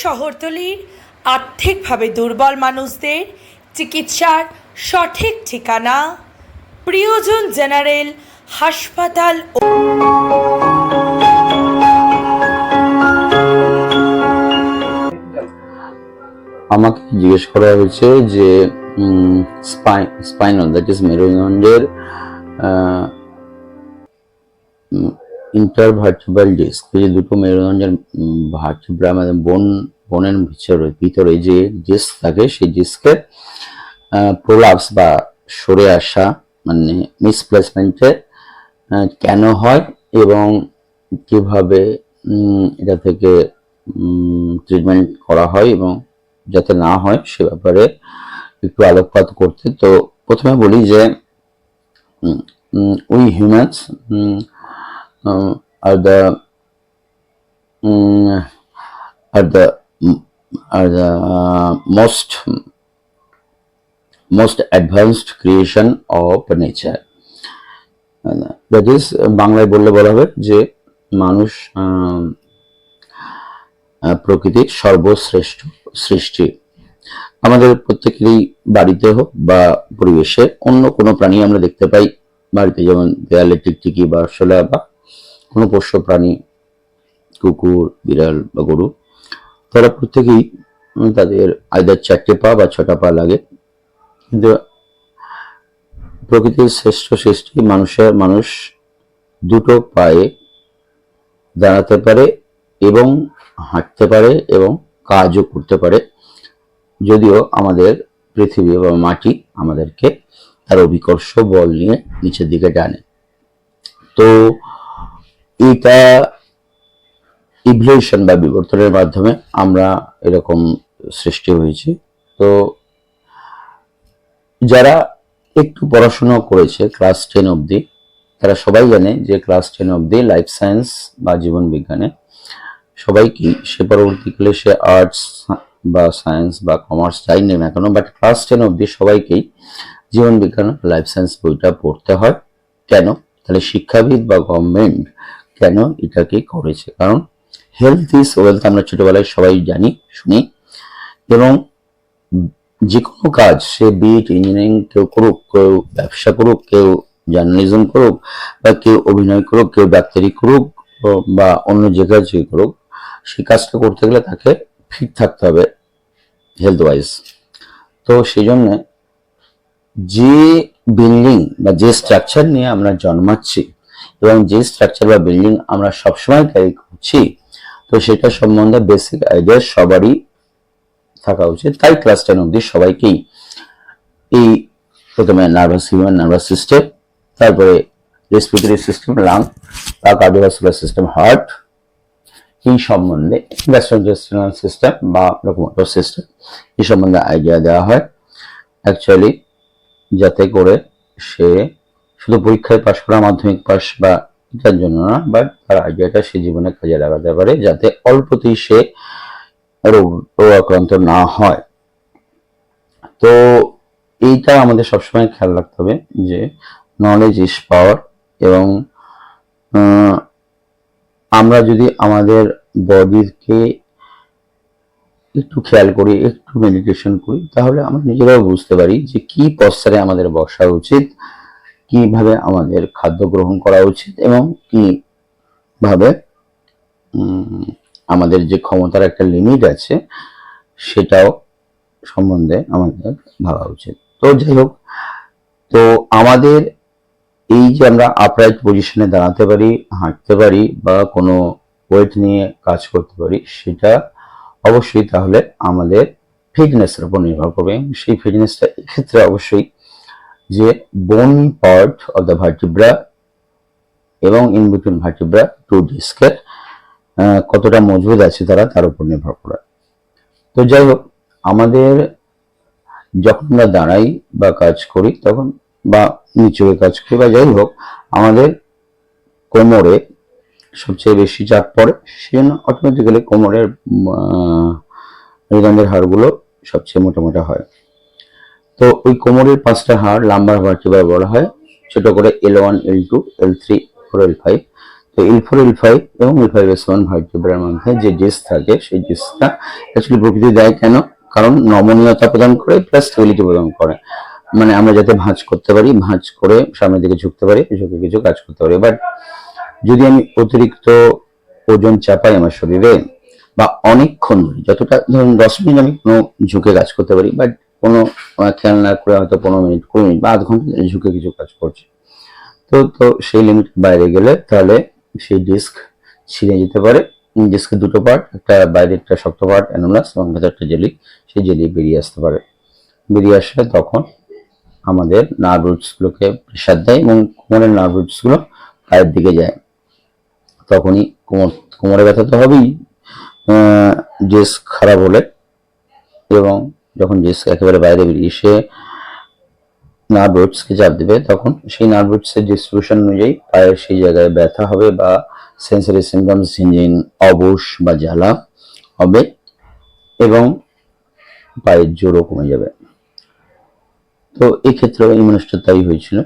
শহরতলির আর্থিকভাবে দুর্বল মানুষদের চিকিৎসার সঠিক ঠিকানা প্রিয়জন জেনারেল হাসপাতাল ও আমাকে জিজ্ঞেস করা হয়েছে যে স্পাইন স্পাইনাল দ্যাট ইজ মেরুদণ্ডের ইন্টারভার্টিব্রাল ডিস্ক যে দুটো মেরুদণ্ডের ভার্টিব্রা মানে বোন, বোনের ভিতরে ভিতরে যে ডিস্ক থাকে, সেই ডিস্কের প্রোলাপস বা সরে আসা মানে মিসপ্লেসমেন্টে কেন হয় এবং কীভাবে এটা থেকে ট্রিটমেন্ট করা হয় এবং যাতে না হয়, সে ব্যাপারে একটু আলোকপাত করতে। তো প্রথমে বলি যে we humans are the are the are the most most advanced creation of nature that is বাংলায় বললে বলা হবে যে মানুষ আহ, প্রকৃতির সর্বশ্রেষ্ঠ সৃষ্টি। আমাদের প্রত্যেকেরই বাড়িতে হোক বা পরিবেশে অন্য কোনো প্রাণী আমরা দেখতে পাই। বাড়িতে যেমন দেয়ালে টিকটিকি বা শোলা বা কোনো পোষ্য প্রাণী, কুকুর, বিড়াল বা গরু তারা প্রত্যেকেই তাদের আইদার চারটে পা বা ছটা পা লাগে। কিন্তু প্রকৃতির শ্রেষ্ঠ সৃষ্টি মানুষের মানুষ দুটো পায়ে দাঁড়াতে পারে এবং হাঁটতে পারে এবং কাজও করতে পারে। যদিও আমাদের পৃথিবী বা মাটি আমাদেরকে তার অভিকর্ষ বল নিয়ে নিচের দিকে টানে। তো এটা ইভলিউশন বা বিবর্তনের মাধ্যমে আমরা এরকম সৃষ্টি হয়েছি। তো যারা একটু পড়াশোনা করেছে ক্লাস টেন অবধি, তারা সবাই জানে যে ক্লাস টেন অবধি লাইফ সায়েন্স বা জীবন বিজ্ঞানে সবাই কি সে পরবর্তীকালে সে আর্টস বা সায়েন্স বা কমার্স যাই নেই না কেন, বাট ক্লাস টেন অবধি সবাইকেই জীবন বিজ্ঞান, লাইফ সায়েন্স বইটা পড়তে হয়। কেন? তাহলে শিক্ষাবিদ বা গভর্নমেন্ট কেন এটাকে করেছে? কারণ হেলথ ইজ ওয়েলথ আমরা ছোটবেলায় সবাই জানি, শুনি। এবং যে কোনো কাজ, সে বিট ইঞ্জিনিয়ারিং কেউ করুক, কেউ ব্যবসা করুক, কেউ জার্নালিজম করুক, বা কেউ অভিনয় করুক, কেউ ডাক্তারি করুক বা অন্য যে কাজই করুক সেই কাজটা করতে গেলে তাকে ফিট থাকতে হবে হেলথ ওয়াইজ তো সেই জন্যে যে বিল্ডিং বা যে স্ট্রাকচার নিয়ে আমরা জন্মাচ্ছি এবং যে স্ট্রাকচার বা বিল্ডিং আমরা সবসময় ক্যারি করছি, তো সেটা সম্বন্ধে বেসিক আইডিয়া সবারই থাকা উচিত। তাই ক্লাস টেন অব্দি সবাইকেই এই প্রথমে নার্ভাস হিউম্যান নার্ভাস সিস্টেম তারপরে রেসপিরেটরি সিস্টেম লাং বা কার্ডিওভাস্কুলার সিস্টেম হার্ট এই সম্বন্ধে গ্যাস্ট্রোইন্টেস্টিনাল সিস্টেম বা লোকোমোটর সিস্টেম এই সম্বন্ধে আইডিয়া দেওয়া হয়। অ্যাকচুয়ালি যাতে করে সে শুধু পরীক্ষায় পাশ করা, মাধ্যমিক পাশ বা এটার জন্য না বাট তার আইডিয়াটা সে জীবনে কাজে লাগাতে পারে যাতে অল্পতেই সে রোগ রোগ আক্রান্ত না হয়। তো এইটা আমাদের সবসময় খেয়াল রাখতে হবে যে নলেজ ইজ পাওয়ার এবং আমরা যদি আমাদের বডিকে একটু খেয়াল করি, একটু মেডিটেশন করি, তাহলে আমরা নিজেরাও বুঝতে পারি যে কি পশ্চারে আমাদের বসা উচিত। কীভাবে আমাদের খাদ্য গ্রহণ করা উচিত এবং কীভাবে উম, আমাদের যে ক্ষমতার একটা লিমিট আছে সেটাও সম্বন্ধে আমাদের ভাবা উচিত। তো যাই হোক তো আমাদের এই যে আমরা আপরাইট পজিশনে দাঁড়াতে পারি হাঁটতে পারি বা কোনো ওয়েট নিয়ে কাজ করতে পারি সেটা অবশ্যই তাহলে আমাদের ফিটনেসের উপর নির্ভর করবে সেই ফিটনেসটা এক্ষেত্রে অবশ্যই যে bone part of the vertebra এবং ইন বিটুইন ভার্টিব্রা টু ডিস্কের কতটা মজবুত আছে তারা তার উপর নির্ভর করে। তো যাই হোক, আমাদের যখন আমরা দাঁড়াই বা কাজ করি তখন বা নিচুয়ে কাজ করি বা যাই হোক, আমাদের কোমরে সবচেয়ে বেশি চাপ পড়ে, সেজন্য অটোমেটিক্যালি কোমরের মেরুদণ্ডের হাড়গুলো সবচেয়ে মোটা মোটা হয়। তো ওই কোমরের পাঁচটা হাড় লাম্বার ভার্টিব্রা বলা হয়? ছোট করে L one L two L three four L five তো এল ফোর এল ফাইভ এবং এল ফাইভ এস ওয়ান ভার্টিব্রার মধ্যে যে ডিস্ক থাকে, সেই ডিস্কটা অ্যাকচুয়ালি প্রকৃতি দেয় কেন? কারণ নমনীয়তা প্রদান করে প্লাস স্টেবিলিটি প্রদান করে। মানে আমরা যাতে ভাঁজ করতে পারি, ভাঁজ করে সামনের দিকে ঝুঁকতে পারি, ঝুঁকে কিছু কাজ করতে পারি। বাট যদি আমি অতিরিক্ত ওজন চাপাই আমার শরীরে বা অনেকক্ষণ, যতটা ধরুন দশ মিনিট আমি কোনো ঝুঁকে কাজ করতে পারি বাট কোনো খেয়াল না করে হয়তো পনেরো মিনিট, কুড়ি মিনিট বা আধ ঘণ্টা ঝুঁকে কিছু কাজ করছি। তো তো সেই লিমিট বাইরে গেলে তাহলে সেই ডিস্ক ছিঁড়ে যেতে পারে। ডিস্কের দুটো পার্ট একটা বাইরে একটা শক্ত পার্ট অ্যানুলাস এবং ভেতরে একটা জেলি সেই জেলি বেরিয়ে আসতে পারে। বেরিয়ে আসলে তখন আমাদের নার্ভ রুটসগুলোকে প্রেশার দেয় এবং কোমরের নার্ভ রুটসগুলো পায়ের দিকে যায়। তখনই কোমর, কোমরে ব্যথা তো হবেই। ডিস্ক খারাপ হলে এবং যখন ডিস্ক একেবারে বাইরে বেরিয়ে এসে নার্ভ রুটসকে চাপ দেবে, তখন সেই নার্ভ রুটসের ডিস্ট্রিবিউশন অনুযায়ী পায়ের সেই জায়গায় ব্যথা হবে বা সেন্সারি সিমটমস ঝিনঝিন অবশ বা জ্বালা হবে এবং পায়ের জোরও কমে যাবে। তো ক্ষেত্রে এই তাই হয়েছিল।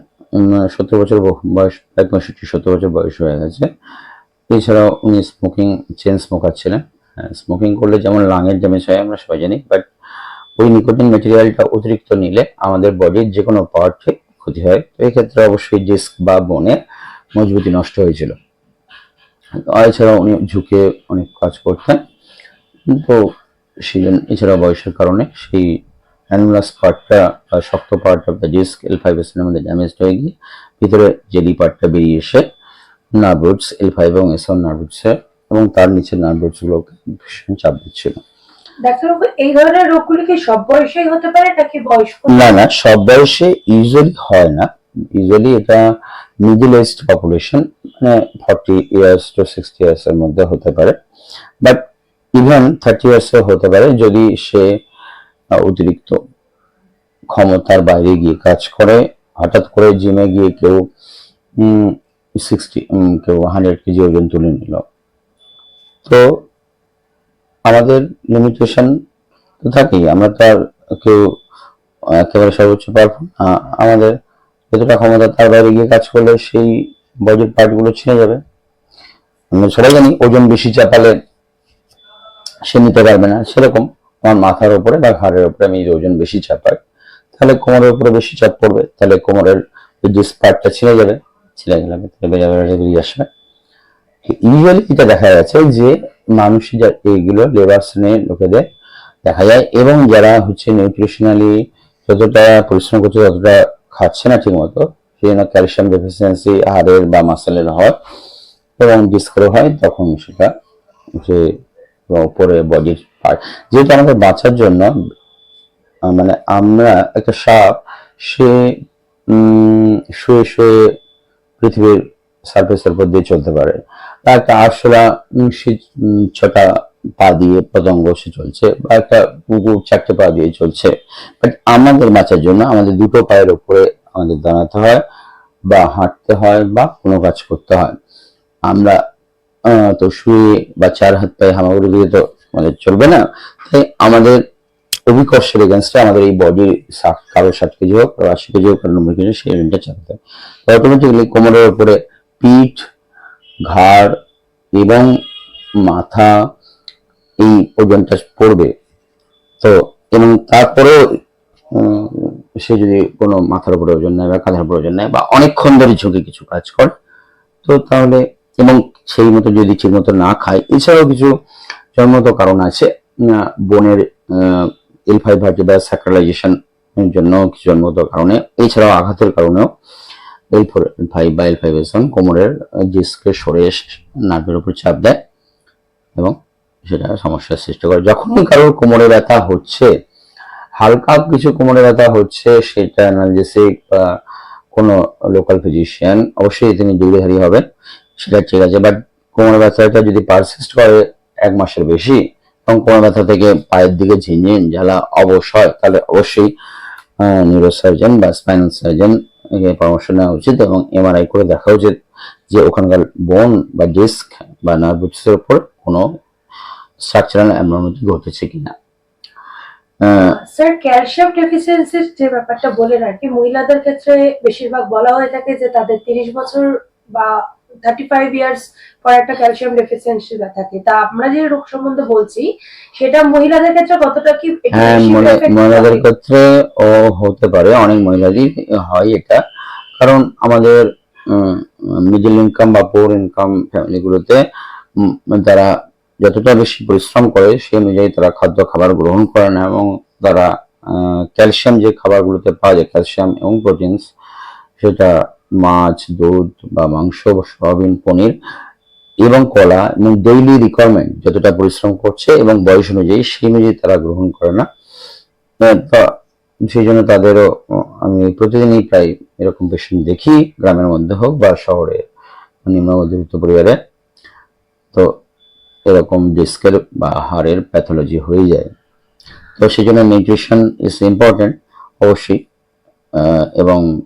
সত্তর বছর বয়স এক পঁয়ষট্টি, সত্তর বছর বয়স হয়ে গেছে। এছাড়াও উনি স্মোকিং চেন স্মোকার ছিলেন। স্মোকিং করলে যেমন লাঙের ড্যামেজ হয়, আমরা সবাই জানি বাট ওই নিকোটিন ম্যাটেরিয়ালটা অতিরিক্ত নিলে আমাদের বডির যে কোনো পার্টে ক্ষতি হয়। তো এক্ষেত্রে অবশ্যই ডিস্ক বা বনে মজবুতি নষ্ট হয়েছিল। আর এছাড়াও উনি ঝুঁকে অনেক কাজ করতেন। তো সেই জন্য এছাড়া বয়সের কারণে সেই অ্যানুলাস পার্টটা বা শক্ত part of the disc L five এর মধ্যে ড্যামেজ হয়ে গিয়ে ভিতরে জেলি পার্টটা বেরিয়ে এসে নার্ভ রুটস এল ফাইভ এবং এস নার্ভ রুটসে এবং তার নিচে নার্ভ রুটসগুলোকে ভীষণ চাপ দিচ্ছিল। ডাক্তারবাবু এই ধরনের রোগগুলি কি সব বয়সেই হতে পারে নাকি বয়স্ক? না না, সব বয়সে ইউজুয়ালি হয় না। ইউজুয়ালি এটা মিডল এজড পপুলেশন মানে forty years to sixty years এর মধ্যে হতে পারে। বাট ইভেন থার্টি হতে পারে যদি সে অতিরিক্ত ক্ষমতার বাইরে গিয়ে কাজ করে। হঠাৎ করে জিমে গিয়ে কেউ সিক্সটি কেউ হান্ড্রেড কেজি ওজন তুলে নিল। তো আমাদের লিমিটেশন তো থাকেই, আমরা তো আর কেউ একেবারে সর্বোচ্চ পারব আমাদের যতটা ক্ষমতা তার বাইরে গিয়ে কাজ করলে সেই বডির পার্টগুলো ছিঁড়ে যাবে। আমরা সবাই জানি ওজন বেশি চাপালে সে নিতে পারবে না। সেরকম আমার মাথার ওপরে বা ঘাড়ের ওপরে আমি ওজন বেশি চাপাই, তাহলে কোমরের উপরে বেশি চাপ পড়বে, তাহলে কোমরের যে পার্টটা ছিঁড়ে যাবে, ছিঁড়ে গেলে আসবে। ইউজুয়ালি এটা দেখা যাচ্ছে যে মানুষ এইগুলো লেবার শ্রেণির লোকেদের দেখা যায়। এবং যারা হচ্ছে নিউট্রিশনালি যতটা পরিশ্রম করছে, ততটা খাচ্ছে না ঠিক মতো সেই জন্য ক্যালসিয়াম ডেফিসিয়েন্সি হাড়ের বা মাসেলের হয়। এবং ডিস্কোর হয়, তখন সেটা সে উপরে বডির পার্ট যেহেতু আমাদের বাঁচার জন্য মানে আমরা একটা সাপ, সে শুয়ে শুয়ে পৃথিবীর সার্ফেসের উপর দিয়ে চলতে পারে। বা একটা আরশোলা সে ছটা পা দিয়ে পতঙ্গ সে চলছে বা একটা কুকুর চারটে পা দিয়ে চলছে। বাট আমাদের বাঁচার জন্য আমাদের দুটো পায়ের উপরে আমাদের দাঁড়াতে হয় বা হাঁটতে হয় বা কোনো কাজ করতে হয়। আমরা তো শুয়ে বা চার হাত পায়ে হামাগুড়ি দিয়ে তো আমাদের চলবে না। তাই আমাদের অভিকর্ষের এগেনস্টে আমাদের এই বডির কারও ষাট কেজি হোক, কারও আশি কেজি হোক, কারও নব্বই কেজি সেই রেঞ্জটা চালাতে অটোমেটিক্যালি কোমরের উপরে পিঠ ঘাড় এবং মাথা এই ওজনটা পড়বে। তো এবং তারপরেও সে যদি কোনো মাথার উপরে ওজন নেয় বা কাঁধার উপরে ওজন নেয় বা অনেকক্ষণ ধরে ঝুঁকে কিছু কাজ করে, তো তাহলে এবং সেই মতো যদি ঠিক মতো না খায়, এছাড়াও কিছু জন্মত কারণ আছে বনের এল ফাইভ ভার্টিবা স্যাক্রালাইজেশন জন্য কিছু জন্মত কারণে, এছাড়াও আঘাতের কারণেও এল ফোর ফাইভ বা এল ফাইভ এস কোমরের ডিস্কে সরে এসে নার্ভের উপর চাপ দেয় এবং সেটা সমস্যার সৃষ্টি করে। যখনই কারোর কোমরে ব্যথা হচ্ছে, হালকা কিছু কোমরে ব্যথা হচ্ছে, সেটা অ্যানালজেসিক বা কোনো লোকাল ফিজিশিয়ান অবশ্যই তিনি ডিগ্রিধারী হবেন, সেটা ঠিক আছে। বাট কোমরে ব্যথাটা যদি পারসিস্ট করে এক মাসের বেশি এবং কোমর ব্যথা থেকে পায়ের দিকে ঝিনঝিন জ্বালা অবশ হয়, তাহলে অবশ্যই নিউরোসার্জন বা স্পাইনাল সার্জন পরামর্শ নেওয়া উচিত এবং এমআরআই করে দেখা উচিত যে ওখানকার বোন বা ডিস্ক বা নার্ভের উপর কোনো স্ট্রাকচারাল অ্যাবনর্মালিটি ঘটেছে কিনা। স্যার ক্যালসিয়াম ডেফিসিয়েন্সির যে ব্যাপারটা বলেন আর কি মহিলাদের ক্ষেত্রে বেশিরভাগ বলা হয়ে থাকে যে তাদের তিরিশ বছর বা থার্টি ফাইভ ইয়ার্স পর একটা ক্যালসিয়াম ডেফিসিয়েন্সি থাকে। তা আমরা যে রোগ সম্বন্ধে বলছি সেটা মহিলাদের ক্ষেত্রে কতটা কি হ্যাঁ মহিলাদের ক্ষেত্রে ও হতে পারে অনেক মহিলারই হয় এটা। কারণ আমাদের মিডল ইনকাম বা পোর ইনকাম ফ্যামিলিগুলোতে তারা যতটা বেশি পরিশ্রম করে সেই অনুযায়ী তারা খাদ্য খাবার গ্রহণ করে না এবং তারা ক্যালসিয়াম যে খাবারগুলোতে পাওয়া যায় ক্যালসিয়াম এবং প্রোটিনস সেটা মাছ, দুধ বা মাংস সয়াবিন, পনির এবং কলা এবং ডেইলি রিকোয়ারমেন্ট যতটা পরিশ্রম করছে এবং বয়স অনুযায়ী সেই অনুযায়ী তারা গ্রহণ করে না। তা সেই জন্য তাদেরও আমি প্রতিদিনই প্রায় এরকম পেশেন্ট দেখি গ্রামের মধ্যে হোক বা শহরে নিম্ন মধ্যবিত্ত পরিবারে। তো এরকম ডিস্কের বা হাড়ের প্যাথোলজি হয়ে যায়। তো সেই জন্য নিউট্রিশন ইজ ইম্পর্টেন্ট অবশ্যই। এবং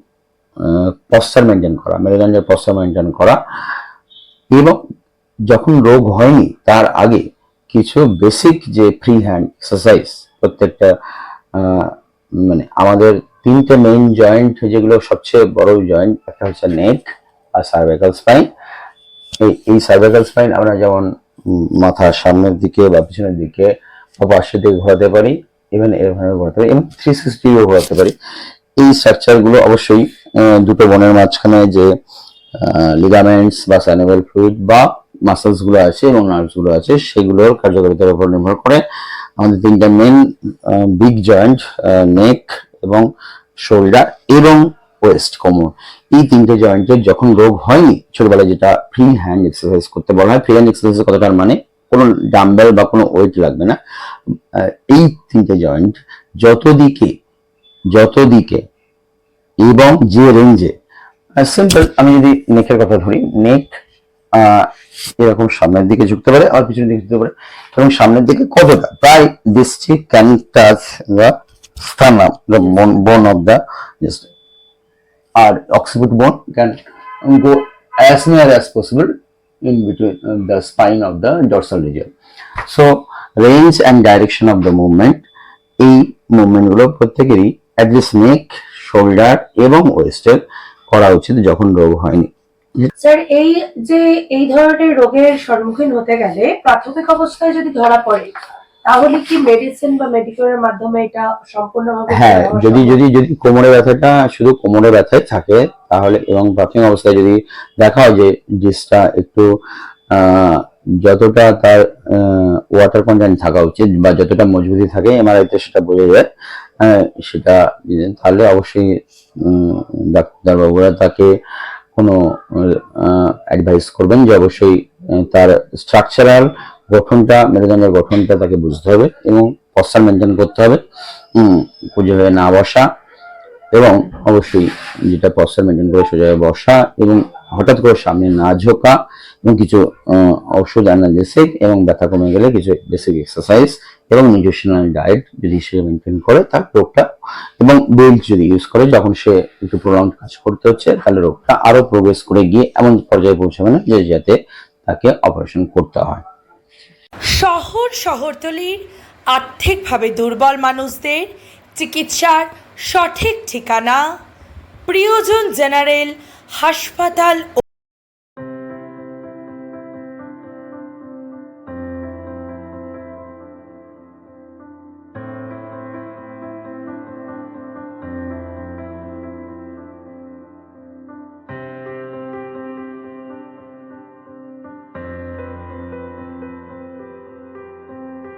পশ্চার মেনটেন করা, মেরুদণ্ডের পশ্চার মেনটেন করা। এবং যখন রোগ হয়নি, তার আগে কিছু বেসিক যে ফ্রি হ্যান্ড এক্সারসাইজ প্রত্যেকটা মানে আমাদের তিনটে মেইন জয়েন্ট যেগুলো সবচেয়ে বড় জয়েন্ট একটা হচ্ছে নেক আর সার্ভাইকাল স্পাইন এই এই সার্ভাইকাল স্পাইন আমরা যেমন মাথার সামনের দিকে বা পিছনের দিকে বা পাশের দিকে ঘোরাতে পারি ইভেন এরভাবে ঘোরাতে পারি, এবং থ্রি সিক্সটিও ঘোরাতে পারি। এই স্ট্রাকচারগুলো অবশ্যই দুটো বনের মাঝখানে যে লিগামেন্টস বা সাইনোভেল ফ্লুইড বা মাসেলসগুলো আছে এবং নার্ভসগুলো আছে, সেগুলোর কার্যকারিতার উপর নির্ভর করে আমাদের তিনটা মেন বিগ জয়েন্ট নেক এবং শোল্ডার এবং ওয়েস্ট কোমর। এই তিনটে জয়েন্টের যখন রোগ হয়নি, ছোটবেলায় যেটা ফ্রি হ্যান্ড এক্সারসাইজ করতে বলা হয় ফ্রি হ্যান্ড এক্সারসাইজ কথাটার মানে কোনো ডাম্বেল বা কোনো ওয়েট লাগবে না। এই তিনটে জয়েন্ট যত দিকে যত দিকে এবং যে রেঞ্জে সিম্পল আমি যদি নেকের কথা ধরি নেক এরকম সামনের দিকে ঝুঁকতে পারে আর পিছনের দিকে ঝুঁকতে পারে, এবং সামনের দিকে কতটা? প্রায় দৃষ্টি ক্যান টাচ দা স্থান বন of the R occiput bone can go as near as possible in between the spine of the dorsal region so range and direction of the movement এই মুভমেন্টগুলো প্রত্যেকেরই অ্যাটলিস্ট নেক শোল্ডার এবং ওয়েস্টের করা উচিত যখন রোগ হয়নি। স্যার এই যে এই ধরনের রোগের সম্মুখীন হতে গেলে প্রাথমিক অবস্থায় যদি ধরা পড়ে তাহলে কি মেডিসিন বা মেডিকেলের মাধ্যমে এটা সম্পূর্ণভাবে হ্যাঁ যদি যদি যদি কোমরে ব্যথাটা শুধু কোমরে ব্যথায় থাকে তাহলে এবং প্রাথমিক অবস্থায় যদি দেখা হয় যে ডিসটা একটু যতটা তার ওয়াটার কন্টেন্ট থাকা উচিত বা যতটা মজবুতি থাকে এমআরআই তে সেটা বোঝা যায়। সেটা তাহলে অবশ্যই ডাক্তারবাবুরা তাকে কোনো অ্যাডভাইস করবেন যে অবশ্যই তার স্ট্রাকচারাল গঠনটা, মেরুদণ্ডের গঠনটা তাকে বুঝতে হবে এবং পশ্চার মেনটেন করতে হবে। পুজো হয়ে না বসা এবং অবশ্যই যেটা পশ্চার মেনটেন করে সোজা হয়ে বসা এবং হঠাৎ করে সামনে না ঝোঁকা এবং কিছু ওষুধ অ্যানালিসিক এবং ব্যথা কমে গেলে কিছু বেসিক এক্সারসাইজ এবং নিউট্রিশনাল ডায়েট যদি সে মেনটেন করে, তার রোগটা এবং বেল্ট যদি ইউজ করে, যখন সে একটু প্রলং কাজ করতে হচ্ছে, তাহলে রোগটা আরও প্রোগ্রেস করে গিয়ে এমন পর্যায়ে পৌঁছাবে না যে যাতে তাকে অপারেশন করতে হয়। শহর শহরতলির আর্থিকভাবে দুর্বল মানুষদের চিকিৎসার সঠিক ঠিকানা প্রিয়জন জেনারেল হাসপাতাল